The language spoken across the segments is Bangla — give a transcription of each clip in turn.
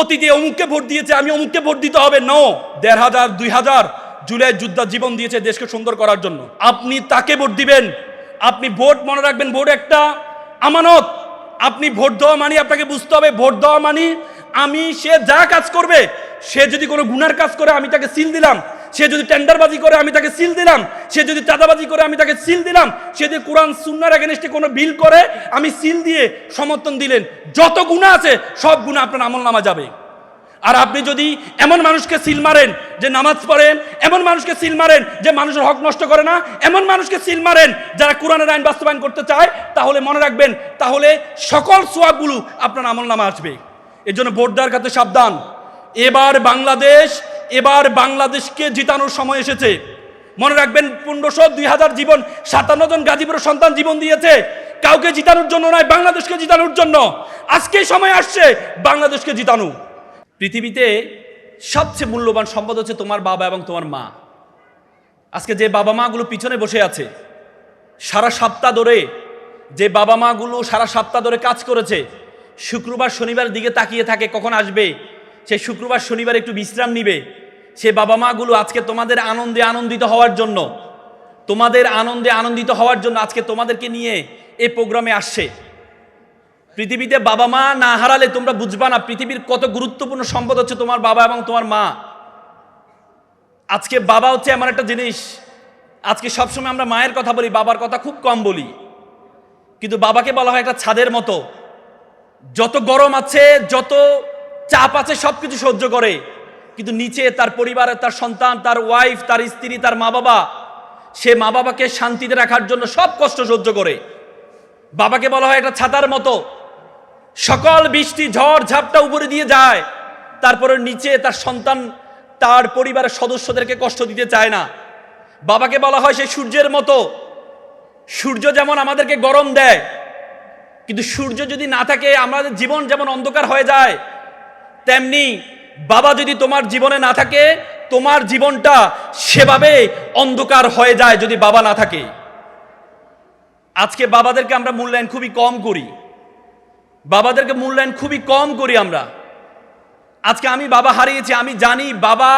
অতীতে অমুককে ভোট দিয়েছে, আমি অমুককে ভোট দিতে হবে? নো দেড় হাজার, দুই হাজার জুলাই যুদ্ধ জীবন দিয়েছে দেশকে সুন্দর করার জন্য। আপনি তাকে ভোট দিবেন। আপনি ভোট মনে রাখবেন, ভোট একটা আমানত। আপনি ভোট দেওয়া মানে আপনাকে বুঝতে হবে, ভোট দেওয়া মানে আমি, সে যা কাজ করবে, সে যদি কোনো গুনার কাজ করে, আমি তাকে সিল দিলাম। সে যদি টেন্ডারবাজি করে, আমি তাকে সিল দিলাম। সে যদি চাঁদাবাজি করে, আমি তাকে সিল দিলাম। সে যদি কোরআন সুন্নার এগেনস্টে কোনো বিল করে, আমি সিল দিয়ে সমর্থন দিলেন। যত গুণা আছে, সব গুণা আপনার আমল নামা যাবে। আর আপনি যদি এমন মানুষকে সিল মারেন যে নামাজ পড়েন, এমন মানুষকে সিল মারেন যে মানুষের হক নষ্ট করে না, এমন মানুষকে সিল মারেন যারা কোরআনের আইন বাস্তবায়ন করতে চায়, তাহলে মনে রাখবেন, তাহলে সকল সোয়াবগুলো আপনার আমল নামা আসবে। এর জন্য দেওয়ার কাছে সাবধান। এবার বাংলাদেশ, এবার বাংলাদেশকে জিতানোর সময় এসেছে। মনে রাখবেন, পনেরোশো দুই হাজার জীবন, সাতান্ন জন গাজীপুরের সন্তান জীবন দিয়েছে। কাউকে জিতানোর জন্য নয়, বাংলাদেশকে জিতানোর জন্য। আজকে সময় আসছে, বাংলাদেশকে জিতানো। পৃথিবীতে সবচেয়ে মূল্যবান সম্পদ হচ্ছে তোমার বাবা এবং তোমার মা। আজকে যে বাবা মাগুলো পিছনে বসে আছে, সারা সপ্তাহ ধরে যে বাবা মাগুলো সারা সপ্তাহ ধরে কাজ করেছে, শুক্রবার, শনিবার দিকে তাকিয়ে থাকে, কখন আসবে? সে শুক্রবার শনিবার একটু বিশ্রাম নিবে। সে বাবা মাগুলো আজকে তোমাদের আনন্দে আনন্দিত হওয়ার জন্য, তোমাদের আনন্দে আনন্দিত হওয়ার জন্য আজকে তোমাদেরকে নিয়ে এই প্রোগ্রামে আসছে। পৃথিবীতে বাবা মা না হারালে তোমরা বুঝবা না, পৃথিবীর কত গুরুত্বপূর্ণ সম্পদ হচ্ছে তোমার বাবা এবং তোমার মা। আজকে বাবা হচ্ছে এমন একটা জিনিস, আজকে সবসময় আমরা মায়ের কথা বলি, বাবার কথা খুব কম বলি। কিন্তু বাবাকে বলা হয় একটা ছাদের মতো। যত গরম আছে, যত চাপ আছে সব কিছু সহ্য করে। কিন্তু নিচে তার পরিবারের তার সন্তান, তার ওয়াইফ তার স্ত্রী, তার মা বাবা সে মা বাবাকে শান্তিতে রাখার জন্য সব কষ্ট সহ্য করে। বাবাকে বলা হয় একটা ছাতার মতো। সকল বৃষ্টি, ঝড়, ঝাপটা উপরে দিয়ে যায়। তারপরে নিচে তার সন্তান, তার পরিবারের সদস্যদেরকে কষ্ট দিতে চায় না। বাবাকে বলা হয় সেই সূর্যের মতো। সূর্য যেমন আমাদেরকে গরম দেয়, কিন্তু সূর্য যদি না থাকে, আমাদের জীবন যেমন অন্ধকার হয়ে যায় তেমনি বাবা যদি তোমার জীবনে না থাকে, তোমার জীবনটা সেভাবে অন্ধকার হয়ে যায় যদি বাবা না থাকে। আজকে বাবাদেরকে আমরা মূল্যায়ন খুবই কম করি। বাবাদেরকে মূল্যায়ন খুবই কম করি আমরা। আজকে আমি বাবা হারিয়েছি, আমি জানি বাবা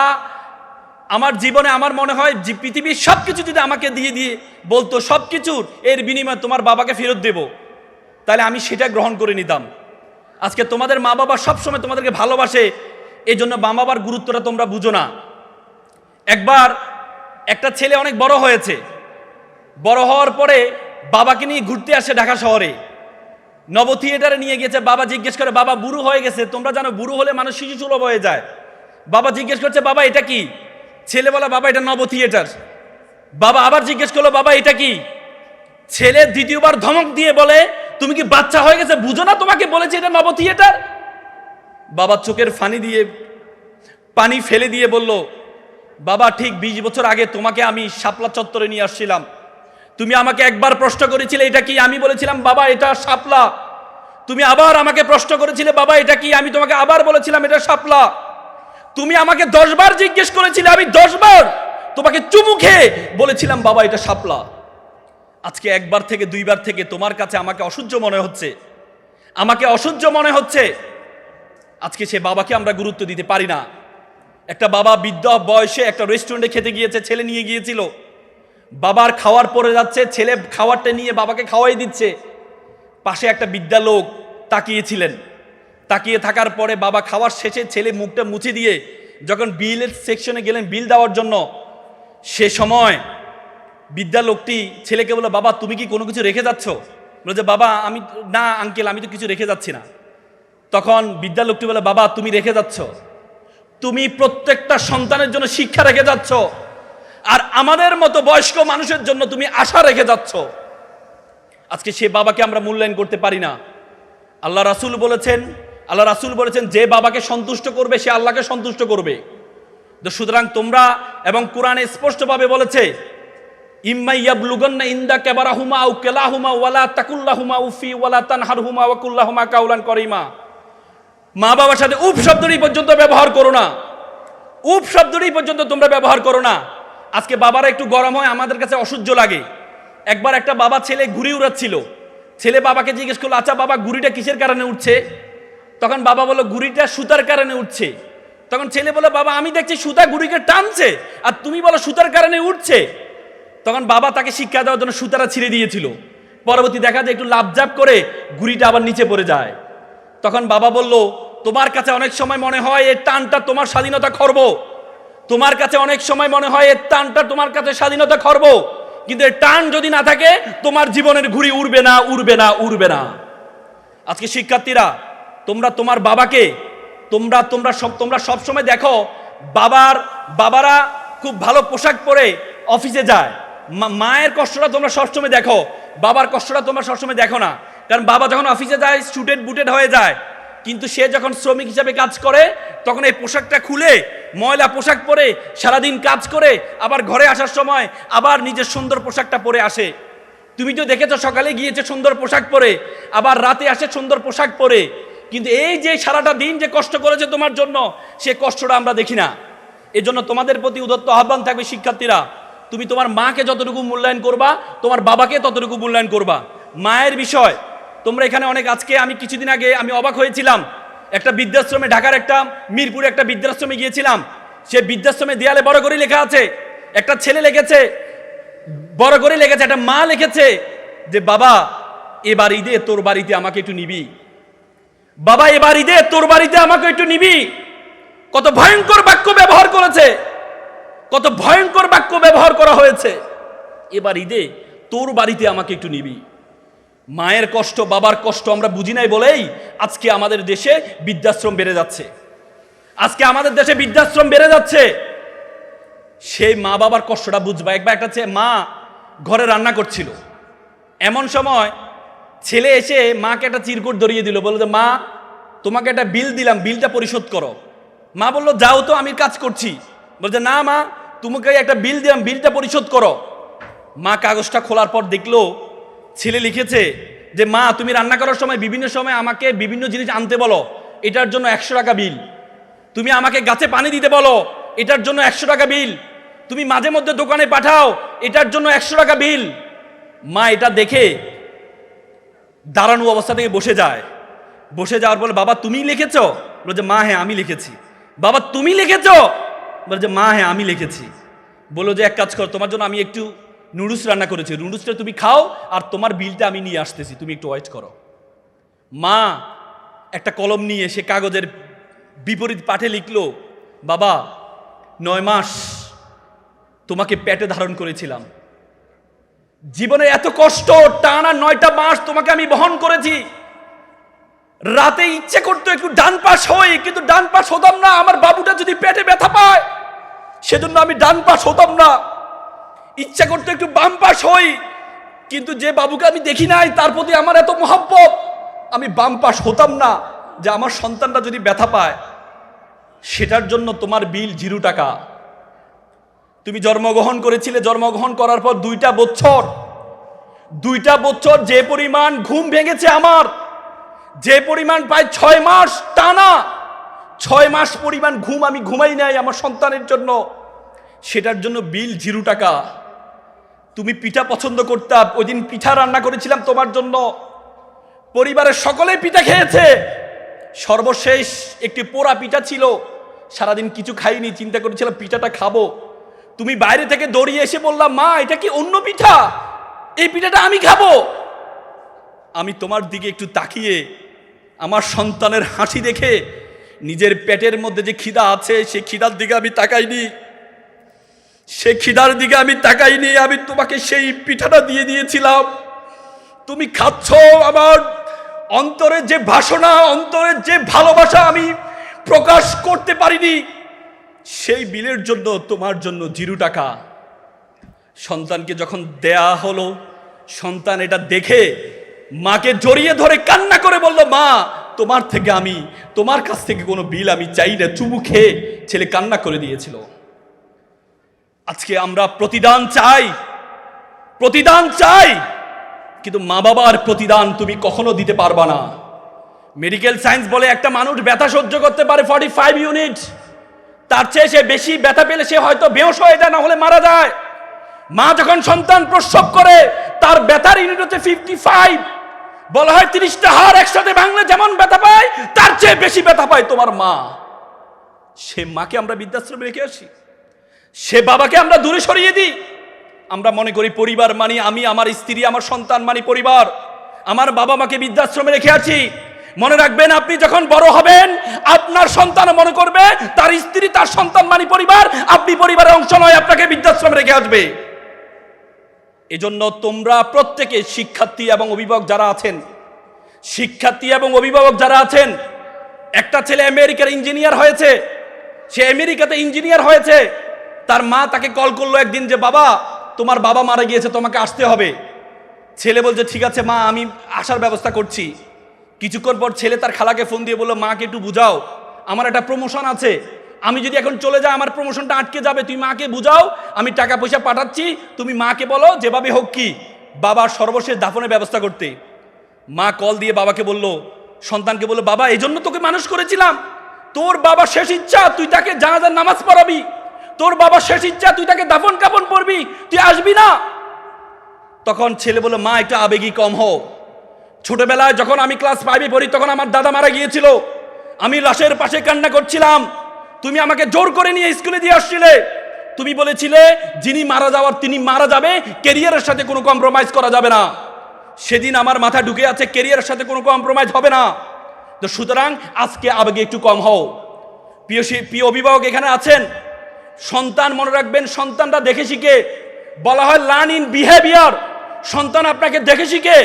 আমার জীবনে আমার মনে হয় যে পৃথিবীর সব কিছু যদি আমাকে দিয়ে দিয়ে বলতো সব কিছুর এর বিনিময়ে তোমার বাবাকে ফেরত দেব। তাহলে আমি সেটা গ্রহণ করে নিতাম। আজকে তোমাদের মা বাবা সবসময় তোমাদেরকে ভালোবাসে এই জন্য মা বাবার গুরুত্বটা তোমরা বুঝো না। একবার একটা ছেলে অনেক বড় হয়েছে। বড় হওয়ার পরে বাবাকে নিয়ে ঘুরতে আসে ঢাকা শহরে। নব থিয়েটারে নিয়ে গেছে বাবা জিজ্ঞেস করে, বাবা, বুড়ো হয়ে গেছে, তোমরা জানো, বুড়ো হলে মানুষ শিশু সুলভ হয়ে যায়। বাবা জিজ্ঞেস করছে, বাবা, এটা কি? ছেলে বলা, বাবা, এটা নব থিয়েটার বাবা আবার জিজ্ঞেস করল, বাবা, এটা কি? ছেলে দ্বিতীয়বার ধমক দিয়ে বলে তুমি কি বাচ্চা হয়ে গেছে? বুঝো না তোমাকে বলেছে এটা নব থিয়েটার। বাবা চোখের ফানি দিয়ে, পানি ফেলে দিয়ে বলল, বাবা, ঠিক বিশ বছর আগে তোমাকে আমি শাপলা চত্বরে নিয়ে আসছিলাম। তুমি আমাকে একবার প্রশ্ন করেছিলে, এটা কি আমি বলেছিলাম? বাবা, এটা শাপলা। তুমি আবার আমাকে প্রশ্ন করেছিলে, বাবা, এটা কি আমি তোমাকে আবার বলেছিলাম, এটা শাপলা। তুমি আমাকে দশবার জিজ্ঞেস করেছিলে, আমি দশবার তোমাকে চুমু খেয়ে বলেছিলাম, বাবা, এটা শাপলা। আজকে একবার থেকে দুইবার থেকে তোমার কাছে আমাকে অসহ্য মনে হচ্ছে। আমাকে অসহ্য মনে হচ্ছে। আজকে সে বাবাকে আমরা গুরুত্ব দিতে পারি না। একটা বাবা বৃদ্ধ বয়সে একটা রেস্টুরেন্টে খেতে গিয়েছে, ছেলে নিয়ে গিয়েছিল। বাবার খাওয়ার পরে যাচ্ছে, ছেলে খাওয়ারটা নিয়ে বাবাকে খাওয়াই দিচ্ছে। পাশে একটা বিদ্যা লোক তাকিয়েছিলেন। তাকিয়ে থাকার পরে বাবা খাওয়ার শেষে ছেলে মুখটা মুছে দিয়ে যখন বিলের সেকশনে গেলেন বিল দেওয়ার জন্য, সে সময় বিদ্যা লোকটি ছেলেকে বলল, বাবা, তুমি কি কোনো কিছু রেখে যাচ্ছ? বলে যে, বাবা, আমি না, আঙ্কেল, আমি তো কিছু রেখে যাচ্ছি না। তখন বিদ্যা লোকটি বলে বাবা, তুমি রেখে যাচ্ছ। তুমি প্রত্যেকটা সন্তানের জন্য শিক্ষা রেখে যাচ্ছ। আর আমাদের মতো বয়স্ক মানুষের জন্য তুমি আশা রেখে যাচ্ছ। আজকে সে বাবাকে আমরা মূল্যায়ন করতে পারি না। আল্লাহ রাসুল বলেছেন, আল্লাহ রাসুল বলেছেন, যে বাবাকে সন্তুষ্ট করবে, সে আল্লাহকে সন্তুষ্ট করবে। তো সুতরাং তোমরা এবং কোরআনে স্পষ্টভাবে বলেছে কেলাহুমা তাকুল্লাহুমা তানহারহুমা কাউলান করিমা। মা বাবার সাথে পর্যন্ত ব্যবহার করো না। পর্যন্ত তোমরা ব্যবহার করো না। আজকে বাবারা একটু গরম হয়, আমাদের কাছে অসহ্য লাগে। একবার একটা বাবা ছেলে ঘুড়ি উড়াচ্ছিল। ছেলে বাবাকে জিজ্ঞেস করল আচ্ছা বাবা, ঘুড়িটা কিসের কারণে উঠছে তখন বাবা বলো গুড়িটা সুতার কারণে উঠছে তখন ছেলে বলে বাবা, আমি দেখছি সুতা গুড়িকে টানছে, আর তুমি বলো, সুতার কারণে উঠছে তখন বাবা তাকে শিক্ষা দেওয়ার জন্য সুতারা ছিঁড়ে দিয়েছিল। পরবর্তী দেখা যায় একটু লাভজাপ করে গুড়িটা আবার নিচে পড়ে যায়। তখন বাবা বলল, তোমার কাছে অনেক সময় মনে হয় এর টানটা তোমার স্বাধীনতা খর্ব। তোমার কাছে অনেক সময় মনে হয় এর টানটা তোমার কাছে স্বাধীনতা খর্ব। কিন্তু এর টান যদি না থাকে, তোমার জীবনের ঘুড়ি উড়বে না উড়বে না উড়বে না। আজকে শিক্ষার্থীরা, তোমরা তোমার বাবাকে, তোমরা তোমরা সব, তোমরা সবসময় দেখো, বাবার, বাবারা খুব ভালো পোশাক পরে অফিসে যায়। মায়ের কষ্টটা তোমরা সবসময় দেখো। বাবার কষ্টটা তোমরা সবসময় দেখো না। কারণ বাবা যখন অফিসে যায় স্টুডেড বুটেড হয়ে যায়, কিন্তু সে যখন শ্রমিক হিসাবে কাজ করে, তখন এই পোশাকটা খুলে, ময়লা পোশাক পরে, সারাদিন কাজ করে, আবার ঘরে আসার সময় আবার নিজের সুন্দর পোশাকটা পরে আসে। তুমি তো দেখেছ সকালে গিয়েছে সুন্দর পোশাক পরে, আবার রাতে আসে সুন্দর পোশাক পরে। কিন্তু এই যে সারাটা দিন যে কষ্ট করেছে তোমার জন্য, সে কষ্টটা আমরা দেখি না। এজন্য তোমাদের প্রতি উদত্ত আহ্বান থাকবে শিক্ষার্থীরা। তুমি তোমার মাকে যতটুকু মূল্যায়ন করবা, তোমার বাবাকে ততটুকু মূল্যায়ন করবা। মায়ের বিষয়, তোমরা এখানে অনেক আজকে, আমি কিছুদিন আগে, আমি অবাক হয়েছিলাম। একটা বৃদ্ধাশ্রমে, ঢাকার একটা মিরপুরে একটা বৃদ্ধাশ্রমে গিয়েছিলাম। সে বৃদ্ধাশ্রমে দেয়ালে বড় করে লেখা আছে, একটা ছেলে লিখেছে, বড় করে লেগেছে একটা মা লিখেছে যে, বাবা এবার ঈদে তোর বাড়িতে আমাকে একটু নিবি। বাবা এবার ঈদে তোর বাড়িতে আমাকে একটু নিবি। কত ভয়ঙ্কর বাক্য ব্যবহার করেছে। কত ভয়ঙ্কর বাক্য ব্যবহার করা হয়েছে। এবার ঈদে তোর বাড়িতে আমাকে একটু নিবি। মায়ের কষ্ট, বাবার কষ্ট আমরা বুঝি নাই বলেই আজকে আমাদের দেশে বৃদ্ধাশ্রম বেড়ে যাচ্ছে। আজকে আমাদের দেশে বৃদ্ধাশ্রম বেড়ে যাচ্ছে। সেই মা বাবার কষ্টটা বুঝবা। একবার একটা মা ঘরে রান্না করছিল। এমন সময় ছেলে এসে মাকে একটা চিরকুট ধরিয়ে দিল। বলল যে, মা, তোমাকে একটা বিল দিলাম। বিলটা পরিশোধ করো। মা বলল, যাও তো, আমি কাজ করছি। বলছে, না মা, তোমাকে একটা বিল দিলাম, বিলটা পরিশোধ করো। মা কাগজটা খোলার পর দেখল, ছেলে লিখেছে যে, মা, তুমি রান্না করার সময় বিভিন্ন সময় আমাকে বিভিন্ন জিনিস আনতে বলো। এটার জন্য একশো টাকা বিল। তুমি আমাকে গাছে পানি দিতে বলো, এটার জন্য একশো টাকা বিল। তুমি মাঝে মধ্যে দোকানে পাঠাও, এটার জন্য একশো টাকা বিল। মা এটা দেখে দাঁড়ানো অবস্থা থেকে বসে যায়। বসে যাওয়ার পর, বাবা তুমি লিখেছ? বলছে, মা হ্যাঁ আমি লিখেছি। বাবা, তুমি লিখেছ? বলছে মা হ্যাঁ আমি লিখেছি। বলো যে, এক কাজ কর, তোমার জন্য আমি একটু নুডলস রান্না করেছি। নুডলসটা তুমি খাও আর তোমার বিলটা আমি নিয়ে আসতেছি। তুমি একটু ওয়েট করো। মা একটা কলম নিয়ে সে কাগজের বিপরীত পাঠে লিখলো, বাবা, নয় মাস তোমাকে পেটে ধারণ করেছিলাম। জীবনে এত কষ্ট, টানা নয়টা মাস তোমাকে আমি বহন করেছি। রাতে ইচ্ছে করতো একটু ডান পাশ হই, কিন্তু ডান পাশ হতাম না। আমার বাবুটা যদি পেটে ব্যথা পায় সেজন্য আমি ডান পাশ হতাম না। ইচ্ছা করতো একটু বাম পাশ হই, কিন্তু যে বাবুকে আমি দেখি নাই, তার প্রতি আমার এত মহাব্বত। আমি বাম পাশ হতাম না, যে আমার সন্তানটা যদি ব্যথা পায়, সেটার জন্য তোমার বিল জিরো টাকা। তুমি জন্মগ্রহণ করেছিলে, জন্মগ্রহণ করার পর দুইটা বছর। দুইটা বছর যে পরিমাণ ঘুম ভেঙেছে আমার, যে পরিমাণ প্রায় ছয় মাস টানা ছয় মাস পরিমাণ ঘুম আমি ঘুমাই নাই আমার সন্তানের জন্য। সেটার জন্য বিল জিরো টাকা। তুমি পিঠা পছন্দ করতাম ওই দিন পিঠা রান্না করেছিলাম তোমার জন্য। পরিবারের সকলেই পিঠা খেয়েছে। সর্বশেষ একটি পোড়া পিঠা ছিল। সারাদিন কিছু খাইনি, চিন্তা করেছিলাম পিঠাটা খাব। তুমি বাইরে থেকে দৌড়িয়ে এসে বললাম মা, এটা কি অন্য পিঠা? এই পিঠাটা আমি খাব। আমি তোমার দিকে একটু তাকিয়ে, আমার সন্তানের হাসি দেখে নিজের পেটের মধ্যে যে খিদা আছে সেই খিদার দিকে আমি তাকাইনি। সে খিদার দিকে আমি তাকাইনি, আমি তোমাকে সেই পিঠাটা দিয়ে দিয়েছিলাম। তুমি খাচ্ছ আমার অন্তরের যে বাসনা অন্তরের যে ভালোবাসা আমি প্রকাশ করতে পারিনি, সেই বিলের জন্য তোমার জন্য জিরো টাকা। সন্তানকে যখন দেয়া হলো, সন্তান এটা দেখে মাকে জড়িয়ে ধরে কান্না করে বলল, মা তোমার থেকে আমি, তোমার কাছ থেকে কোনো বিল আমি চাই না। চুমু খেয়ে ছেলে কান্না করে দিয়েছিল। আজকে আমরা প্রতিদান চাই প্রতিদান চাই, কিন্তু মা বাবার প্রতিদান তুমি কখনো দিতে পারবা না। মেডিকেল সায়েন্স বলে একটা মানুষ ব্যথা সহ্য করতে পারে ফর্টি ফাইভ ইউনিট তার চেয়ে সে বেশি ব্যথা পেলে সে হয়তো বেহস হয়ে যায়, না হলে মারা যায়। মা যখন সন্তান প্রসব করে, তার ব্যথার ইউনিট হচ্ছে ফিফটি ফাইভ বলা হয় তিরিশটা হার একসাথে ভাঙলে যেমন ব্যথা পায়, তার চেয়ে বেশি ব্যথা পায় তোমার মা। সে মাকে আমরা বৃদ্ধাশ্রমে রেখে আসি। সে বাবাকে আমরা দূরে সরিয়ে দিই। আমরা মনে করি পরিবার মানি আমি, আমার স্ত্রী, আমার সন্তান মানি পরিবার। আমার বাবা মাকে বৃদ্ধাশ্রমে রেখে আছি মনে রাখবেন, আপনি যখন বড় হবেন, আপনার সন্তান মনে করবে, তার স্ত্রী, তার সন্তান মানি পরিবার, আপনি পরিবারের অংশ নয়, আপনাকে বৃদ্ধাশ্রমে রেখে আসবে। এজন্য তোমরা প্রত্যেকে শিক্ষার্থী এবং অভিভাবক যারা আছেন, শিক্ষার্থী এবং অভিভাবক যারা আছেন, একটা ছেলে আমেরিকার ইঞ্জিনিয়ার হয়েছে, সে আমেরিকাতে ইঞ্জিনিয়ার হয়েছে, তার মা তাকে কল করল একদিন যে, বাবা, তোমার বাবা মারা গিয়েছে, তোমাকে আসতে হবে। ছেলে বলছে, ঠিক আছে, মা, আমি আসার ব্যবস্থা করছি। কিছুক্ষণ পর ছেলে তার খালাকে ফোন দিয়ে বলল, মাকে একটু বুঝাও, আমার একটা প্রমোশন আছে। আমি যদি এখন চলে যাই, আমার প্রমোশনটা আটকে যাবে তুই মাকে বুঝাও, আমি টাকা পয়সা পাঠাচ্ছি, তুমি মাকে বলো, যেভাবে হোক কি, বাবার সর্বশেষ দাফনের ব্যবস্থা করতে। মা কল দিয়ে বাবাকে বলল, সন্তানকে বলল, বাবা, এই জন্য তোকে মানুষ করেছিলাম। তোর বাবা শেষ ইচ্ছা, তুই তাকে জানাজার নামাজ পড়াবি। তোর বাবা শেষ ইচ্ছা, তুই তাকে দাফন কাপন পড়বি। তুই আসবি না। তখন ছেলে বলল, মা, একটু আবেগী কম হও। ছোটবেলায় যখন আমি ক্লাস ফাইভে পড়ি, তখন আমার দাদা মারা গিয়েছিল। আমি লাশের পাশে কান্না করছিলাম। তুমি আমাকে জোর করে নিয়ে স্কুলে দিয়ে আসছিলে। তুমি বলেছিলে, যিনি মারা যাওয়ার, তিনি মারা যাবে কেরিয়ারের সাথে কোনো কম্প্রোমাইজ করা যাবে না। সেদিন আমার মাথা ঢুকে আছে কেরিয়ারের সাথে কোনো কম্প্রোমাইজ হবে না। তো সুতরাং আজকে আবেগে একটু কম হও। প্রিয় প্রিয় অভিভাবক এখানে আছেন। সন্তান মনে রাখবেন, সন্তানটা দেখে শিখে। বলা হয় লার্ন ইন বিহেভিয়ার সন্তান আপনাকে দেখে শিখে।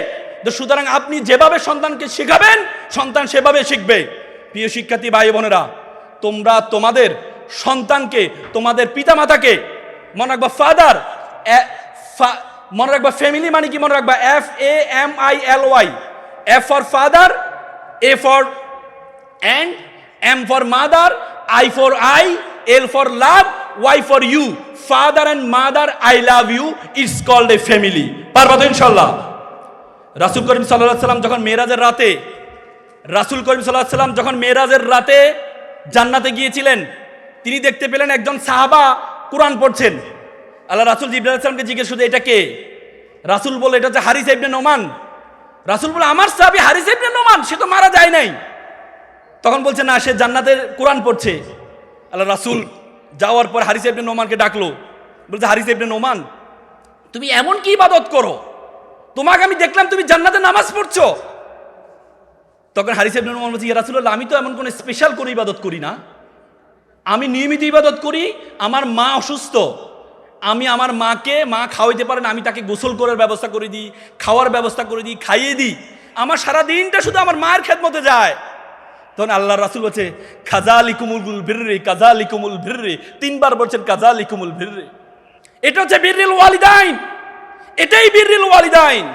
তো সুতরাং আপনি যেভাবে সন্তানকে শেখাবেন, সন্তান সেভাবে শিখবে। প্রিয় শিক্ষার্থী ভাই বোনেরা তোমরা তোমাদের সন্তানকে, তোমাদের পিতামাতাকে, মনে রাখবা ফাদার মনে রাখবা ফ্যামিলি মানে কি? মনে রাখবা F A M I L Y F for father A for and M for mother I for I L for love Y for you father and mother I love you It's called a family পারবা তো ইনশাল্লাহ রাসুল করিম সাল্লাহ সাল্লাম যখন মেয়েরাজের রাতে, রাসুল করিম সাল্লাহ সাল্লাম যখন মেয়েরাজের রাতে জান্নাতে গিয়েছিলেন, তিনি দেখতে পেলেন একজন সাহাবা কোরআন পড়ছেন। আল্লাহ রাসুল সাল্লামকে জিজ্ঞেস শুধু এটা কে? রাসুল বলে এটা হচ্ছে হারিস ইবনে নোমান। রাসুল বলে আমার সাহাবি হারিস ইবনে নোমান, সে তো মারা যায় নাই। তখন বলছে, না, সে জান্নাতের কোরআন পড়ছে। আল্লাহ রাসুল যাওয়ার পর হারিস ইবনে নোমানকে ডাকলো, বলছে, হারিস ইবনে নোমান, তুমি এমন কি ইবাদত করো? তোমাকে আমি দেখলাম তুমি জান্নাতে নামাজ পড়ছো। তখন হারিস ইবনে নোমান বলছে, ইয়া রাসূলুল্লাহ, আমি তো এমন কোনো স্পেশাল কোনো ইবাদত করি না। আমি নিয়মিত ইবাদত করি, আমার মা অসুস্থ। আমি আমার মাকে, মা খাওয়াইতে পারে না, আমি তাকে গোসল করার ব্যবস্থা করে দিই, খাওয়ার ব্যবস্থা করে দিই, খাইয়ে দিই। আমার সারা দিনটা শুধু আমার মায়ের খেদমতে যায়। তখন আল্লাহ রাসুল বলছে খাজা আলিকুমুল ভিররে কাজা আলিকুমুল ভিররে তিনবার বলছেন কাজা আলিকুমুল ভিররে এটা হচ্ছে বীররিল ওয়ালিদাইন। এটাই বীররিল ওয়ালিদাইন।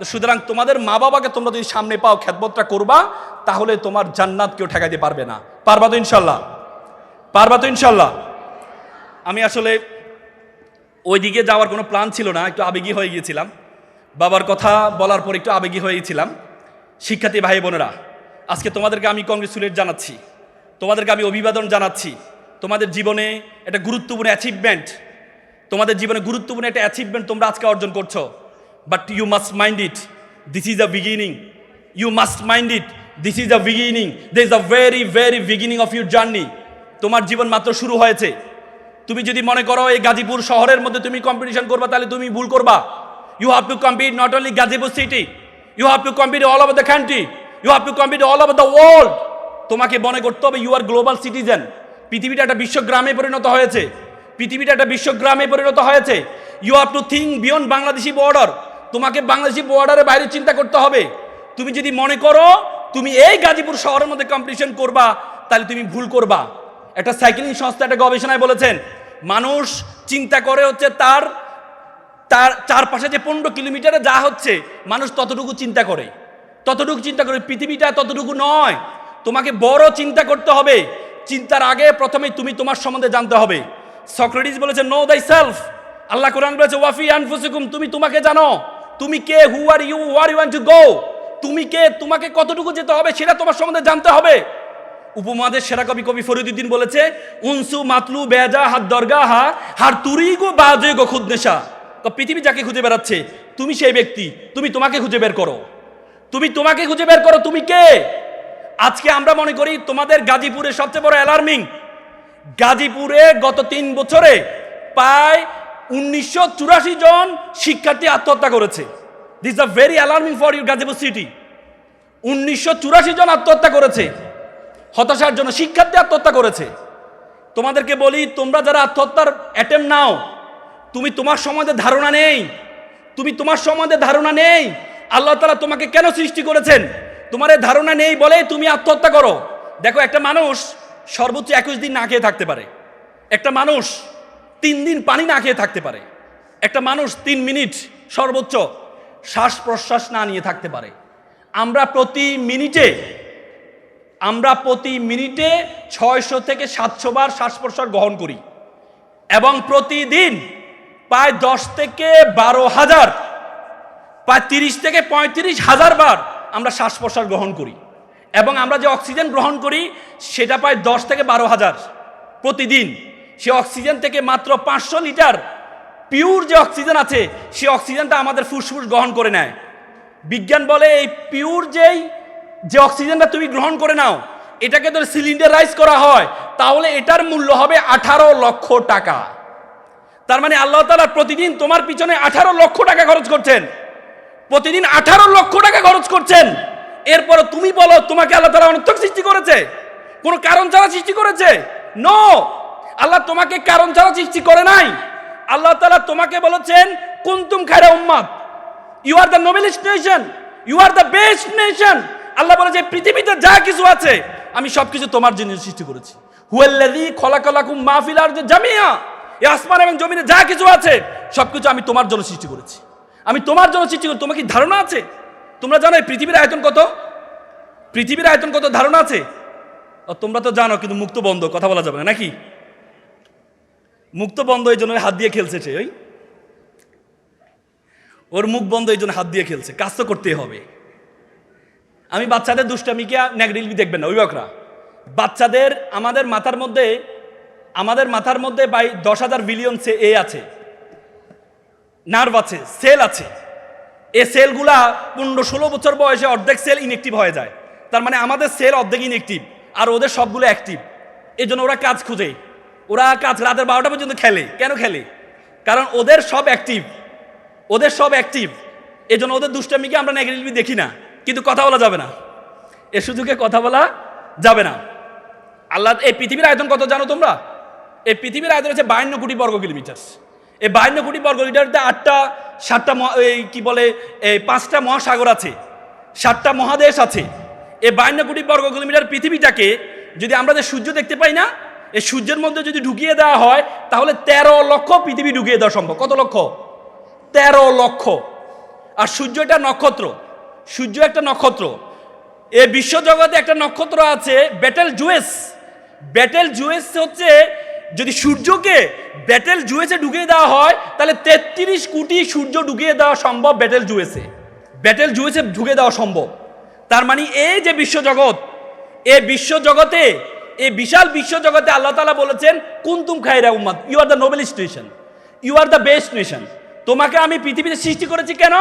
তো সুতরাং তোমাদের মা বাবাকে তোমরা যদি সামনে পাও, খেদমতটা করবা, তাহলে তোমার জান্নাত কেউ ঠেকাইতে পারবে না। পারবা তো ইনশাল্লাহ পারবা তো ইনশাল্লাহ আমি আসলে ওইদিকে যাওয়ার কোনো প্ল্যান ছিল না, একটু আবেগী হয়ে গিয়েছিলাম। বাবার কথা বলার পর একটু আবেগী হয়ে গেছিলাম শিক্ষার্থী ভাই বোনেরা, আজকে তোমাদেরকে আমি কংগ্রেচুলেট জানাচ্ছি, তোমাদেরকে আমি অভিবাদন জানাচ্ছি। তোমাদের জীবনে একটা গুরুত্বপূর্ণ অ্যাচিভমেন্ট তোমাদের জীবনে গুরুত্বপূর্ণ একটা অ্যাচিভমেন্ট তোমরা আজকে অর্জন করছ। But you must mind it this is the beginning you must mind it this is the beginning this is the very very beginning of your journey তোমার জীবন মাত্র শুরু হয়েছে। তুমি যদি মনে করো এই গাজীপুর শহরের মধ্যে তুমি কম্পিটিশন করবা, তাহলে তুমি ভুল করবা। You have to compete not only Gazipur city you have to compete all over the country you have to compete all over the world তোমাকে মনে করতে হবে ইউ আর গ্লোবাল সিটিজেন পৃথিবীটা একটা বিশ্বগ্রামে পরিণত হয়েছে। পৃথিবীটা একটা বিশ্বগ্রামে পরিণত হয়েছে। You have to think beyond Bangladeshi border তোমাকে বাংলাদেশি বর্ডারের বাইরে চিন্তা করতে হবে। তুমি যদি মনে করো তুমি এই গাজীপুর শহরের মধ্যে কম্পিটিশন করবা, তাহলে তুমি ভুল করবা। একটা সাইক্লিং সংস্থা একটা গবেষণায় বলেছেন, মানুষ চিন্তা করে হচ্ছে তার তার চারপাশে যে পনেরো কিলোমিটারে যা হচ্ছে, মানুষ ততটুকু চিন্তা করে। ততটুকু চিন্তা করে পৃথিবীটা ততটুকু নয়। তোমাকে বড় চিন্তা করতে হবে। চিন্তার আগে প্রথমে তুমি তোমার সম্বন্ধে জানতে হবে। সক্রেটিস বলেছে নো দাই সেলফ আল্লাহ কোরআন বলেছে ওয়াফি আনফুসিকুম, তুমি তোমাকে জানো। তুমি কে? Who are you are you to go তুমি কে? তোমাকে কতটুকু যেতে হবে সেটা তোমার সম্বন্ধে জানতে হবে। উপমাদের সেরা কবি কবি ফরিদুদ্দিন বলেছে, উনসু মাতলু বেজা হাত দরগা হা হার তুরি গো বাজে গো খুদ নেশা পৃথিবী যাকে খুঁজে বেড়াচ্ছে, তুমি সেই ব্যক্তি, তুমি তোমাকে খুঁজে বের করো। তুমি তোমাকে খুঁজে বের করো, তুমি কে? আজকে আমরা মনে করি তোমাদের গাজীপুরে সবচেয়ে বড় অ্যালার্মিং গাজীপুরে গত তিন বছরে প্রায় উনিশশো চুরাশি জন শিক্ষার্থী আত্মহত্যা করেছে। This a very alarming for you Gazipur city উনিশশো চুরাশি জন আত্মহত্যা করেছে। হতাশার জন্য শিক্ষার্থী আত্মহত্যা করেছে। তোমাদেরকে বলি, তোমরা যারা আত্মহত্যার অ্যাটেম্প নাও, তুমি তোমার সম্বন্ধে ধারণা নেই। তুমি তোমার সম্বন্ধে ধারণা নেই। আল্লাহ তালা তোমাকে কেন সৃষ্টি করেছেন? তোমার ধারণা নেই বলে তুমি আত্মহত্যা করো। দেখো, একটা মানুষ সর্বোচ্চ একুশ দিন না খেয়ে থাকতে পারে। একটা মানুষ তিন দিন পানি না খেয়ে থাকতে পারে। একটা মানুষ তিন মিনিট সর্বোচ্চ শ্বাস প্রশ্বাস না নিয়ে থাকতে পারে। আমরা প্রতি মিনিটে, আমরা প্রতি মিনিটে ছয়শো থেকে সাতশো বার শ্বাস প্রশ্বাস গ্রহণ করি এবং প্রতিদিন প্রায় দশ থেকে বারো হাজার, প্রায় তিরিশ থেকে পঁয়ত্রিশ হাজার বার আমরা শ্বাস প্রশ্বাস গ্রহণ করি এবং আমরা যে অক্সিজেন গ্রহণ করি সেটা প্রায় দশ থেকে বারো হাজার প্রতিদিন। সে অক্সিজেন থেকে মাত্র পাঁচশো লিটার পিওর যে অক্সিজেন আছে, সে অক্সিজেনটা আমাদের ফুসফুস গ্রহণ করে নেয়। বিজ্ঞান বলে এই পিওর যেই, যে অক্সিজেনটা তুমি গ্রহণ করে নাও, এটাকে যদি সিলিন্ডারাইজ করা হয়, তাহলে এটার মূল্য হবে আঠারো লক্ষ টাকা। তার মানে আল্লাহ তালা প্রতিদিন তোমার পিছনে আঠারো লক্ষ টাকা খরচ করছেন। প্রতিদিন আঠারো লক্ষ টাকা খরচ করছেন। এরপর তুমি বলো, তোমাকে আল্লাহ তালা অনর্থক সৃষ্টি করেছে? কোনো কারণ ছাড়া সৃষ্টি করেছে? নো আল্লাহ তোমাকে কারণ ছাড়া সৃষ্টি করে নাই। আল্লাহ তালা তোমাকে বলেছেন, কুন্তুম খায়রা উম্মাদ you are the noblest nation you are the best nation Allah বলে যে, পৃথিবীতে যা কিছু আছে, আমি সবকিছু তোমার জন্য সৃষ্টি করেছি। হুয়াল্লাযী খলাকালাকুম মাহফিল আর জামিয়া এই আসমান এবং জমিনে যা কিছু আছে, সবকিছু আমি তোমার জন্য সৃষ্টি করেছি। আমি তোমার জন্য সৃষ্টি করি তোমার কি ধারণা আছে? তোমরা জানো এই পৃথিবীর আয়তন কত? পৃথিবীর আয়তন কত ধারণা আছে? তোমরা তো জানো, কিন্তু মুক্ত বন্ধ, কথা বলা যাবে না, নাকি? মুক্ত বন্ধ এই জন্য হাত দিয়ে খেলছে সে, ওই। ওর মুখ বন্ধ এই জন্য হাত দিয়ে খেলছে, কাজ তো করতেই হবে। আমি বাচ্চাদের দুষ্টামিকে নেগরিলবি দেখবেন না, অভিভাবকরা? বাচ্চাদের, আমাদের মাথার মধ্যে, আমাদের মাথার মধ্যে বাই দশ হাজার বিলিয়ন সে এ আছে। নার্ভ আছে সেল আছে। এ সেলগুলা পনেরো ষোলো বছর বয়সে অর্ধেক সেল ইনএক্টিভ হয়ে যায়। তার মানে আমাদের সেল অর্ধেক ইনএক্টিভ আর ওদের সবগুলো অ্যাক্টিভ এই জন্য ওরা কাজ খুঁজে। ওরা কাজ রাতের বারোটা পর্যন্ত খেলে। কেন খেলে? কারণ ওদের সব অ্যাক্টিভ ওদের সব অ্যাক্টিভ এই জন্য ওদের দুষ্টামিকে আমরা নেগেটিভ দেখি না। কিন্তু কথা বলা যাবে না। এ সুযোগে কথা বলা যাবে না। আল্লাহ, এই পৃথিবীর আয়তন কত জানো তোমরা? এই পৃথিবীর আয়তন হচ্ছে বায়ান্ন কোটি বর্গ কিলোমিটার। এই বায়ান্ন কোটি বর্গ কিলোমিটারতে আটটা, সাতটা এই কি বলে, এই পাঁচটা মহাসাগর আছে। সাতটা মহাদেশ আছে। এই বায়ান্ন কোটি বর্গ কিলোমিটার পৃথিবীটাকে যদি আমরা যে সূর্য দেখতে পাই না এই সূর্যের মধ্যে যদি ঢুকিয়ে দেওয়া হয়, তাহলে তেরো লক্ষ পৃথিবী ঢুকিয়ে দেওয়া সম্ভব। কত লক্ষ? তেরো লক্ষ। আর সূর্য একটা নক্ষত্র। সূর্য একটা নক্ষত্র। এ বিশ্বজগতে একটা নক্ষত্র আছে ব্যাটেল জুয়েস। ব্যাটেল জুয়েস হচ্ছে, যদি সূর্যকে ব্যাটেল জুয়েসে ঢুকিয়ে দেওয়া হয়, তাহলে তেত্রিশ কোটি সূর্য ঢুকিয়ে দেওয়া সম্ভব ব্যাটেল জুয়েসে। ব্যাটেল জুয়েসে ঢুকিয়ে দেওয়া সম্ভব। তার মানে এই যে বিশ্বজগৎ এই বিশ্বজগতে এই বিশাল বিশ্বজগতে আল্লাহ তালা বলেছেন, কুন্তুম খাইরা উম্মাদ you are the noblest nation you are the best nation তোমাকে আমি পৃথিবীতে সৃষ্টি করেছি কেন?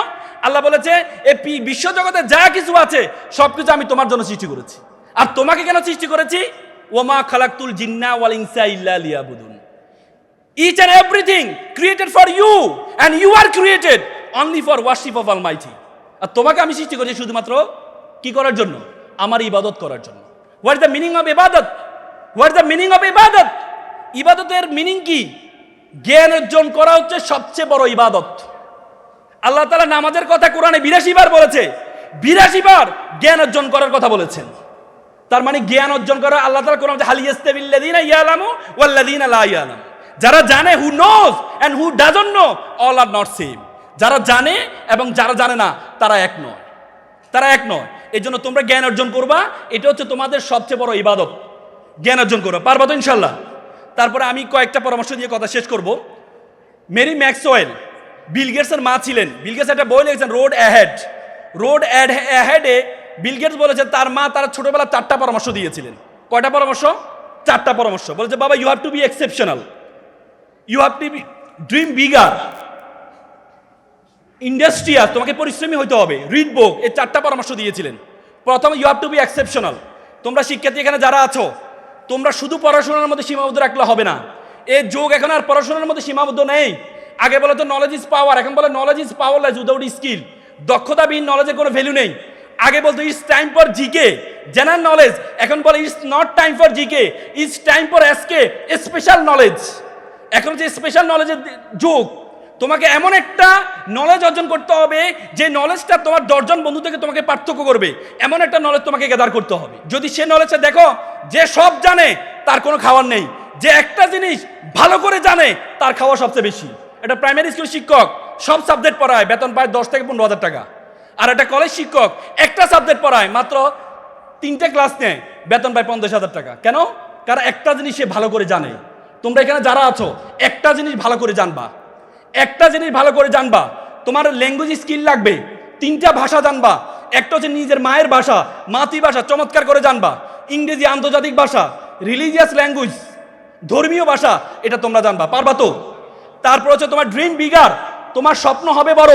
আল্লাহ বলেছে এই বিশ্বজগতে যা কিছু আছে সব কিছু আমি তোমার জন্য সৃষ্টি করেছি। আর তোমাকে কেন সৃষ্টি করেছি? ওমা খালাকুল জিন্না ওয়াল ইনসা ইল্লা লিয়াবুদুন। Each and everything created for you and you are created only for worship of almighty আর তোমাকে আমি সৃষ্টি করেছি শুধুমাত্র কি করার জন্য? আমার ইবাদত করার জন্য। হোয়াট দ্য মিনিং অফ ইবাদত হোয়াট দ্য মিনিং অফ ইবাদত ইবাদতের মিনিং কি? জ্ঞান অর্জন করা হচ্ছে সবচেয়ে বড় ইবাদত। আল্লাহ তালা নামাজের কথা কোরআনে বিরাশি বার বলেছে। বিরাশি বার জ্ঞান অর্জন করার কথা বলেছেন। তার মানে জ্ঞান অর্জন করা আল্লাহ তালা কোরআন হালিয়াস্তাবিল্লাদিনা ইয়ালামু ওয়াল্লাদিনা লা ইয়ালাম। যারা জানে who knows and who doesn't know all are not same যারা জানে এবং যারা জানে না, তারা এক নয়। তারা এক নয়। এই জন্য তোমরা জ্ঞান অর্জন করবা, এটা হচ্ছে তোমাদের সবচেয়ে বড় ইবাদত। জ্ঞান অর্জন করবা পারবা তো ইনশাল্লাহ তারপরে আমি কয়েকটা পরামর্শ দিয়ে কথা শেষ করব। মেরি ম্যাক্সওয়েল, বিল গেটসের মা ছিলেন। বিল গেটস একটা বই লিখেছেন, রোড অ্যাহেড। রোড অ্যাড, অ্যাহেডে বিল গেটস বলেছেন তার মা তার ছোটবেলা চারটা পরামর্শ দিয়েছিলেন। কয়টা পরামর্শ? চারটা পরামর্শ। বলেছে, বাবা you have to be exceptional you have to be dream bigger industrial তোমাকে পরিশ্রমী হতে হবে। রিড বুক এই চারটা পরামর্শ দিয়েছিলেন। প্রথম you have to be exceptional তোমরা শিক্ষার্থী এখানে যারা আছো তোমরা শুধু পড়াশোনার মধ্যে সীমাবদ্ধ রাখলে হবে না। এই যোগ এখন আর পড়াশোনার মধ্যে সীমাবদ্ধ নেই। আগে বলে তো নলেজ ইজ পাওয়ার এখন বলে knowledge is power powerless without skill দক্ষতাবিহীন নলেজের কোনো ভ্যালু নেই। আগে বলতো it's time for GK general knowledge এখন বলে it's not time for GK it's time for SK special knowledge এখন যে স্পেশাল নলেজের যুগ। তোমাকে এমন একটা নলেজ অর্জন করতে হবে যে নলেজটা তোমার দশজন বন্ধু থেকে তোমাকে পার্থক্য করবে। এমন একটা নলেজ তোমাকে গেদার করতে হবে। যদি সে নলেজটা দেখো যে সব জানে, তার কোনো খাওয়ার নেই। যে একটা জিনিস ভালো করে জানে, তার খাওয়া সবচেয়ে বেশি। এটা প্রাইমারি স্কুল শিক্ষক সব সাবজেক্ট পড়ায়, বেতন পায় দশ থেকে পনেরো হাজার টাকা। আর একটা কলেজ শিক্ষক একটা সাবজেক্ট পড়ায়, মাত্র তিনটে ক্লাস নেয়, বেতন পায় পঞ্চাশ হাজার টাকা। কেন? কারণ একটা জিনিস সে ভালো করে জানে। তোমরা এখানে যারা আছো, একটা জিনিস ভালো করে জানবা। একটা জিনিস ভালো করে জানবা, তোমার ল্যাঙ্গুয়েজ স্কিল লাগবে, তিনটা ভাষা জানবা, একটা হচ্ছে নিজের মায়ের ভাষা, মাতৃভাষা, চমৎকার করে জানবা, ইংরেজি আন্তর্জাতিক ভাষা রিলিজিয়াস ল্যাঙ্গুয়েজ ধর্মীয় ভাষা, এটা তোমরা জানবা, পারবা তো? তারপর হচ্ছে তোমার ড্রিম বিগার তোমার স্বপ্ন হবে বড়।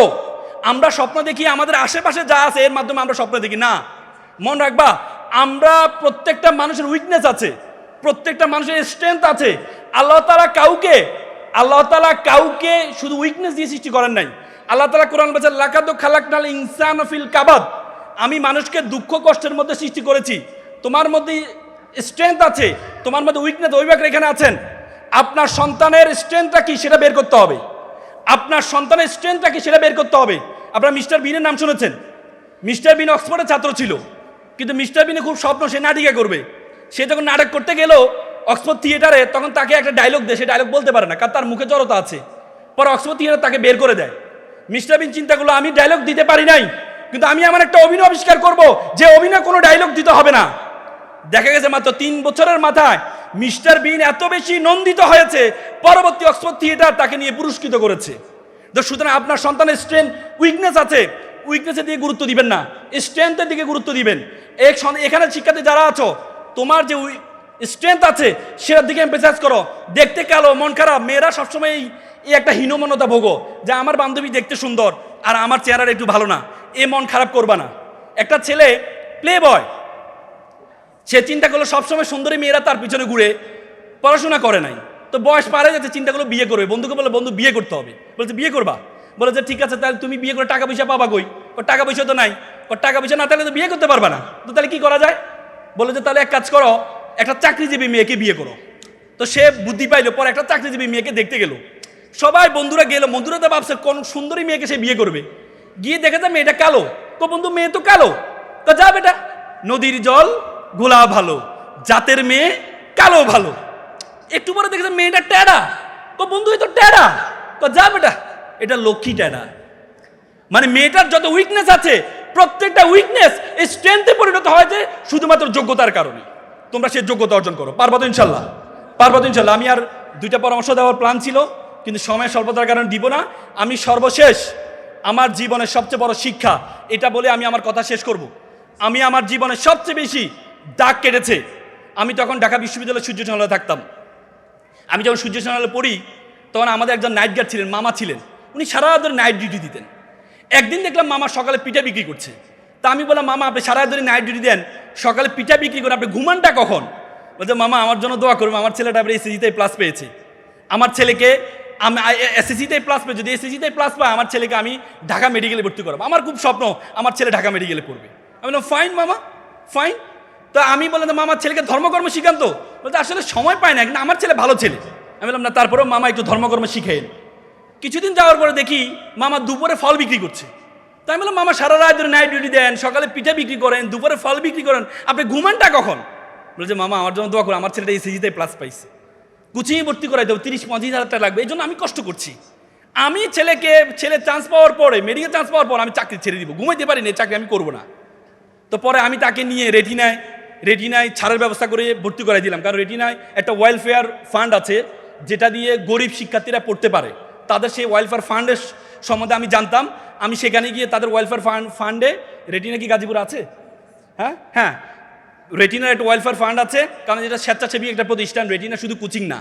আমরা স্বপ্ন দেখি, আমাদের আশেপাশে যা আছে, এর মাধ্যমে আমরা স্বপ্ন দেখি, না। মন রাখবা, আমরা প্রত্যেকটা মানুষের উইকনেস আছে, প্রত্যেকটা মানুষের স্ট্রেংথ আছে। আল্লাহ তালা কাউকে আল্লাহ তালা কাউকে শুধু উইকনেস দিয়ে সৃষ্টি করেন নাই। আল্লাহ তালা কোরআন বলছে, লাকাদ খালাক নাল ইনসান ফিল কাবাদ। আমি মানুষকে দুঃখ কষ্টের মধ্যে সৃষ্টি করেছি। তোমার মধ্যে স্ট্রেংথ আছে, তোমার মধ্যে উইকনেস অভিভাবক এখানে আছেন। আপনার সন্তানের স্ট্রেংথটা কি সেটা বের করতে হবে। আপনার সন্তানের স্ট্রেংথটা কি সেটা বের করতে হবে। আপনারা মিস্টার বিনের নাম শুনেছেন। মিস্টার বিন অক্সফোর্ডের ছাত্র ছিল। কিন্তু মিস্টার বিনে খুব স্বপ্ন সে নাটিকা করবে। সে যখন নাটক করতে গেল অক্সফোর্ড থিয়েটারে তখন তাকে একটা ডায়লগ দেয়, সে ডায়লগ বলতে পারে না, কারণ তার মুখে জড়তা আছে। পরে অক্সফোর্ড থিয়েটার তাকে বের করে দেয়। মিস্টার বিন চিন্তা করল আমি ডায়লগ দিতে পারি নাই, কিন্তু আমি আমার একটা অভিনয় আবিষ্কার করব, যে অভিনয় কোনো ডায়লগ দিতে হবে না। দেখা গেছে মাত্র তিন বছরের মাথায় মিস্টার বিন এত বেশি নন্দিত হয়েছে, পরবর্তী অক্সফোর্ড থিয়েটার তাকে নিয়ে পুরস্কৃত করেছে। তো সুতরাং আপনার সন্তানের স্ট্রেংথ উইকনেস আছে। উইকনেসের দিকে গুরুত্ব দিবেন না। স্ট্রেংথের দিকে গুরুত্ব দিবেন। এখানে শিক্ষাতে যারা আছো, তোমার যে স্ট্রেংথ আছে, সেটার দিকে এম্পেসাইজ করো। দেখতে কালো, মন খারাপ, মেয়েরা সবসময় এই একটা হীনমনতা ভোগো, যে আমার বান্ধবী দেখতে সুন্দর, আর আমার চেহারাটা একটু ভালো না। এ মন খারাপ করবা না। একটা ছেলে প্লে বয় সে চিন্তা করল সবসময় সুন্দরী মেয়েরা তার পিছনে ঘুরে পড়াশোনা করে নাই। তো বয়স পারে যাচ্ছে, চিন্তা করল বিয়ে করবে। বন্ধুকে বলে বন্ধু, বিয়ে করতে হবে। বলছে, বিয়ে করবা? বলে, যে ঠিক আছে, তাহলে তুমি বিয়ে করে টাকা পয়সা পাবা কই? ও টাকা পয়সা তো নাই। ও টাকা পয়সা না তাহলে তো বিয়ে করতে পারবা না। তো তাহলে কি করা যায়? বলে, যে তাহলে এক কাজ করো একটা চাকরিজীবী মেয়েকে বিয়ে করো। তো সে বুদ্ধি পাইলো, পরে একটা চাকরিজীবী মেয়েকে দেখতে গেল। সবাই বন্ধুরা গেল, বন্ধুরা তো ভাবছে, কোন সুন্দরী মেয়েকে সে বিয়ে করবে? গিয়ে দেখে যে মেয়েটা কালো। তো বন্ধু, মেয়ে তো কালো। তো যা বেটা, নদীর জল গোলা ভালো, জাতের মেয়ে, কালো ভালো। একটু পরে দেখেছে মেয়েটা ট্যাডা তো বন্ধু এ তো ট্যাডা তো যা বেটা, এটা লক্ষ্মী ট্যাডা মানে মেয়েটার যত উইকনেস আছে, প্রত্যেকটা উইকনেস এই স্ট্রেংথে পরিণত হয়েছে শুধুমাত্র যোগ্যতার কারণে। তোমরা সে যোগ্যতা অর্জন করো। পারব তো ইনশাল্লাহ পারব তো ইনশাল্লাহ আমি আর দুইটা পরামর্শ দেওয়ার প্ল্যান ছিল, কিন্তু সময় স্বল্পতার কারণে দিব না। আমি সর্বশেষ আমার জীবনের সবচেয়ে বড় শিক্ষা, এটা বলে আমি আমার কথা শেষ করব। আমি আমার জীবনের সবচেয়ে বেশি দাগ কেটেছে। আমি তখন ঢাকা বিশ্ববিদ্যালয়ের সূর্য চ্যানেলে থাকতাম। আমি যখন সূর্য চ্যানেলে পড়ি, তখন আমাদের একজন নাইট গার্ড ছিলেন, মামা ছিলেন। উনি সারা ধরে নাইট ডিউটি দিতেন। একদিন দেখলাম মামা সকালে পিঠা বিক্রি করছে। তা আমি বললাম, মামা, আপনি সারা ধরে নাইট ডিউটি দেন, সকালে পিঠা বিক্রি করে আপনি ঘুমানটা কখন? বলছে, মামা, আমার জন্য দোয়া করব আমার ছেলেটা এবার এসএসিতে প্লাস পেয়েছে। আমার ছেলেকে আমি এসএসিতে প্লাস পেয়ে যদি এসএসিতে প্লাস পায়, আমার ছেলেকে আমি ঢাকা মেডিকেলে ভর্তি করব। আমার খুব স্বপ্ন, আমার ছেলে ঢাকা মেডিকেলে পড়বে। আমি বললাম ফাইন মামা ফাইন তো আমি বললাম মামার ছেলেকে ধর্মকর্ম শিখান তো। বলতে আসলে সময় পায় না, কিন্তু আমার ছেলে ভালো ছেলে। আমি বললাম, না, তারপরেও মামা একটু ধর্মকর্ম শিখেন কিছুদিন যাওয়ার পরে দেখি, মামা দুপুরে ফল বিক্রি করছে। তাই বললাম, মামা, সারা রাত ধরে নাইট ডিউটি দেন, সকালে পিঠা বিক্রি করেন, দুপুরে ফল বিক্রি করেন, আপনি ঘুমানটা কখন? বলছে, মামা, আমার জন্য দোয়া করে আমার ছেলেটা এসএসিতে প্লাস পাইছে। কুচিয়ে ভর্তি করাই দেবো, তিরিশ, পঁচিশ হাজার টাকা লাগবে, এই জন্য আমি কষ্ট করছি। আমি ছেলেকে, ছেলে চান্স পাওয়ার পরে মেডিকেল চান্স পাওয়ার পর আমি চাকরি ছেড়ে দিব, ঘুমাইতে পারি না চাকরি আমি করব না। তো পরে আমি তাকে নিয়ে রেটিনায় রেটিনায় ছাড়ের ব্যবস্থা করে ভর্তি করাই দিলাম, কারণ রেটিনায় একটা ওয়েলফেয়ার ফান্ড আছে, যেটা দিয়ে গরিব শিক্ষার্থীরা পড়তে পারে। তাদের সেই ওয়েলফেয়ার ফান্ডের সম্বন্ধে আমি জানতাম। আমি সেখানে গিয়ে তাদের ওয়েলফেয়ার ফান্ড ফান্ডে রেটিনা কি গাজীপুর আছে? হ্যাঁ? হ্যাঁ। রেটিনার একটা ওয়েলফেয়ার ফান্ড আছে, কারণ এটা স্বেচ্ছাসেবী একটা প্রতিষ্ঠান রেটিনা শুধু কোচিং না।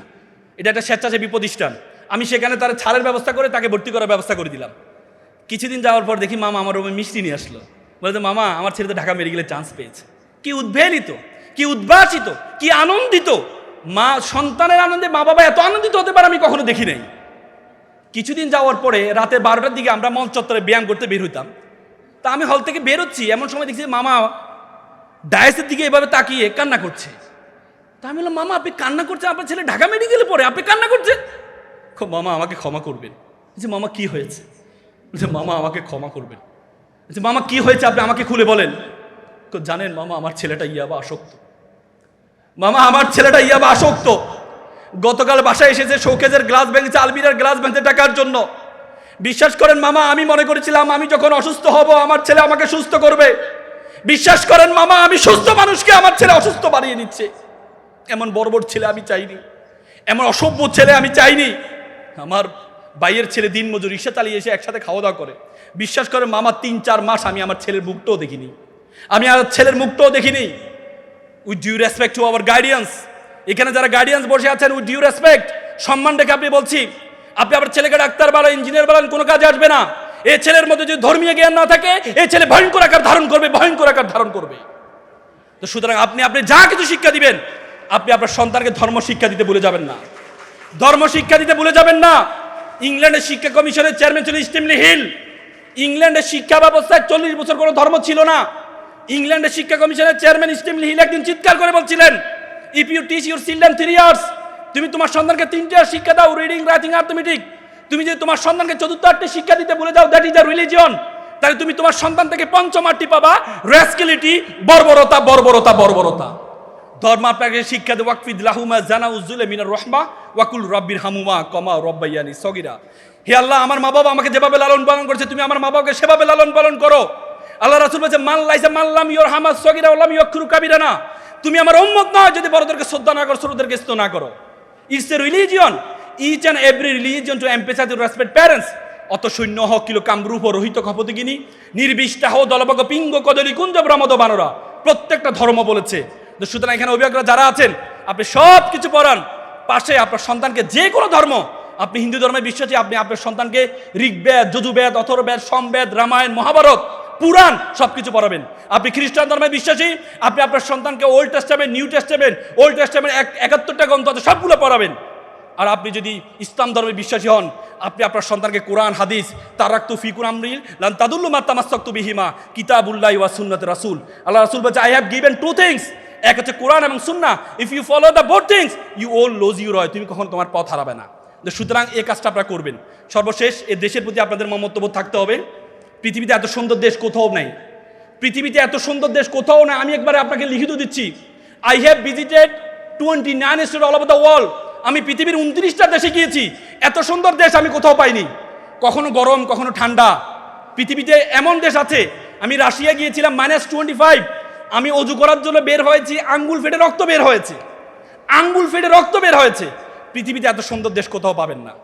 এটা একটা স্বেচ্ছাসেবী প্রতিষ্ঠান। আমি সেখানে তার ছাড়ের ব্যবস্থা করে তাকে ভর্তি করার ব্যবস্থা করে দিলাম। কিছুদিন যাওয়ার পর দেখি মামা আমার রুমে মিষ্টি নিয়ে আসলো। বলে মামা, আমার ছেলে তো ঢাকা মেডিকেলে চান্স পেয়েছে। কি উদ্বেলিত, কি উদ্ভাসিত, কি আনন্দিত। মা, সন্তানের আনন্দে মা বাবা এত আনন্দিত হতে পারে আমি কখনো দেখি নাই। কিছুদিন যাওয়ার পরে রাতে বারোটার দিকে আমরা মঞ্চ চত্বরে ব্যায়াম করতে বের হইতাম। তা আমি হল থেকে বেরোচ্ছি, এমন সময় দেখছি মামা ডায়াসের দিকে এভাবে তাকিয়ে কান্না করছে। তা আমি বললাম, মামা, আপনি কান্না করছেন? আপনার ছেলে ঢাকা মেডিকেলে পড়ে, আপনি কান্না করছেন? খুব মামা আমাকে ক্ষমা করবেন। যে মামা, কি হয়েছে? যে মামা আমাকে ক্ষমা করবেন। যে মামা, কি হয়েছে আপনি আমাকে খুলে বলেন? জানেন মামা, আমার ছেলেটা ইয়াবা আসক্ত। মামা, আমার ছেলেটা ইয়াবা আসক্ত। গতকাল বাসায় এসেছে শোকেজের গ্লাস ভেঙেছে, আলমিরার গ্লাস ভেঙেছে টাকার জন্য। বিশ্বাস করেন মামা, আমি মনে করেছিলাম আমি যখন অসুস্থ হব, আমার ছেলে আমাকে সুস্থ করবে। বিশ্বাস করেন মামা, আমি সুস্থ মানুষকে আমার ছেলে অসুস্থ বাড়িয়ে নিচ্ছে। এমন বর্বর ছেলে আমি চাইনি। এমন অসভ্য ছেলে আমি চাইনি। আমার বাইয়ের ছেলে দিন মজুর রিক্সা চালিয়ে এসে একসাথে খাওয়া দাওয়া করে। বিশ্বাস করে মামা তিন চার মাস আমি আমার ছেলের মুখটাও দেখিনি। আমি আমার ছেলের মুখটাও দেখিনি। With due respect to our guardians এখানে যারা গাইডিয়ান্স বসে আছেন উইথ ডিউ রেসপেক্ট সম্মান রেখে আপনি বলছি, আপনি আপনার ছেলেকে ডাক্তার বলেন ইঞ্জিনিয়ার বলেন কোনো কাজে আসবে না। এ ছেলের মধ্যে যদি ধর্মীয় জ্ঞান না থাকে এই ছেলে ভয়ঙ্কর আকার ধারণ করবে, ভয়ঙ্কর আকার ধারণ করবে। তো সুতরাং আপনি আপনি যা কিছু শিক্ষা দিবেন, আপনি আপনার সন্তানকে ধর্ম শিক্ষা দিতে ভুলে যাবেন না। ধর্ম শিক্ষা দিতে ভুলে যাবেন না। ইংল্যান্ডের শিক্ষা কমিশনের চেয়ারম্যান ছিল স্টিমলি হিল ইংল্যান্ডের শিক্ষা ব্যবস্থায় চল্লিশ বছর কোনো ধর্ম ছিল না। ইংল্যান্ডের শিক্ষা কমিশনের চেয়ারম্যান স্টিমলি হিল একদিন চিৎকার করে বলছিলেন if you teach your children three years তুমি তোমার সন্তানকে তিনটে শিক্ষা দাও রিডিং রাইটিং আর্থমেটিক তুমি যদি তোমার সন্তানকে চতুর্থ আটটি শিক্ষা দিতে বলে দাও দ্যাট ইজ দ্য রিলিজিয়ন তাহলে তুমি তোমার সন্তান থেকে পঞ্চম আটটি পাবা রেসকিলিটি বর্বরতা বর্বরতা বর্বরতা। ধর্ম আপনাকে শিক্ষা দেয়, ওয়াকফিদ লাহুমা জানা উজ্জুলে মিনার রহমা, ওয়াকুল রব্বির হামুমা কমা রব্বাইয়ানি সগিরা। হে আল্লাহ, আমার মা বাবা আমাকে যেভাবে লালন পালন করেছে, তুমি আমার মা বাবাকে সেভাবে লালন পালন করো। আল্লাহ রাসুল বলছে, মান লাইসা মাল্লাম ইয়োর হামা সগিরা ওলাম ইয়ক্ষুরু কাবিরা না তুমি আমার উম্মত নয়, যদি বড়দেরকে শ্রদ্ধা না করো, ছোটদেরকে স্তব না করো। It's a religion each and every religion to emphasise to respect parents অত সৈন্য হ কিলো কামরূপ রহিত খপতিগিনী নির্বিষ্টাহ দলবগ পিঙ্গ কদলি কুঞ্জ ব্রমদ বানরা। প্রত্যেকটা ধর্ম বলেছে। সুতরাং এখানে অভিভাবকরা যারা আছেন, আপনি সব কিছু পড়ান। পাশে আপনার সন্তানকে যে কোনো ধর্ম, আপনি হিন্দু ধর্মে বিশ্বাসী, আপনি আপনার সন্তানকে ঋগ্বেদ যজুবেদ অথর্বেদ সমবেদ, রামায়ণ, মহাভারত পুরাণ সবকিছু পড়াবেন। আপনি খ্রিস্টান ধর্মে বিশ্বাসী, আপনি আপনার সন্তানকে Old Testament New Testament Old Testament এক, একাত্তরটা গ্রন্থ আছে, সবগুলো পড়াবেন। আর আপনি যদি ইসলাম ধর্মে বিশ্বাসী হন, আপনি আপনার সন্তানকে কোরআন, হাদিস, তারাক্তু ফিকুর আমরিল লান তাদুল্লু মাত্তামাস্তক্তু বিহিমা কিতাবুল্লাহ ওয়া সুন্নাত রাসূল। আল্লাহ রাসূল বলছে I have given two things এক হচ্ছে কোরআন এবং সুন্না if you follow the both things you will lose you রয় তুমি কখন তোমার পথ হারাবে না। সুতরাং এই কাজটা আপনারা করবেন। সর্বশেষ এ দেশের প্রতি আপনাদের মমত্ববোধ থাকতে হবে। পৃথিবীতে এত সুন্দর দেশ কোথাও নাই। পৃথিবীতে এত সুন্দর দেশ কোথাও নাই, আমি একবারে আপনাকে লিখিত দিচ্ছি। I have visited twenty nine state all over the world আমি পৃথিবীর উনত্রিশটা দেশে গিয়েছি। এত সুন্দর দেশ আমি কোথাও পাইনি। কখনো গরম, কখনো ঠান্ডা। পৃথিবীতে এমন দেশ আছে, আমি রাশিয়া গিয়েছিলাম মাইনাস টোয়েন্টি ফাইভ আমি অজু করার জন্য বের হয়েছি, আঙ্গুল ফেটে রক্ত বের হয়েছে। আঙ্গুল ফেটে রক্ত বের হয়েছে। পৃথিবীতে এত সুন্দর দেশ কোথাও পাবেন না।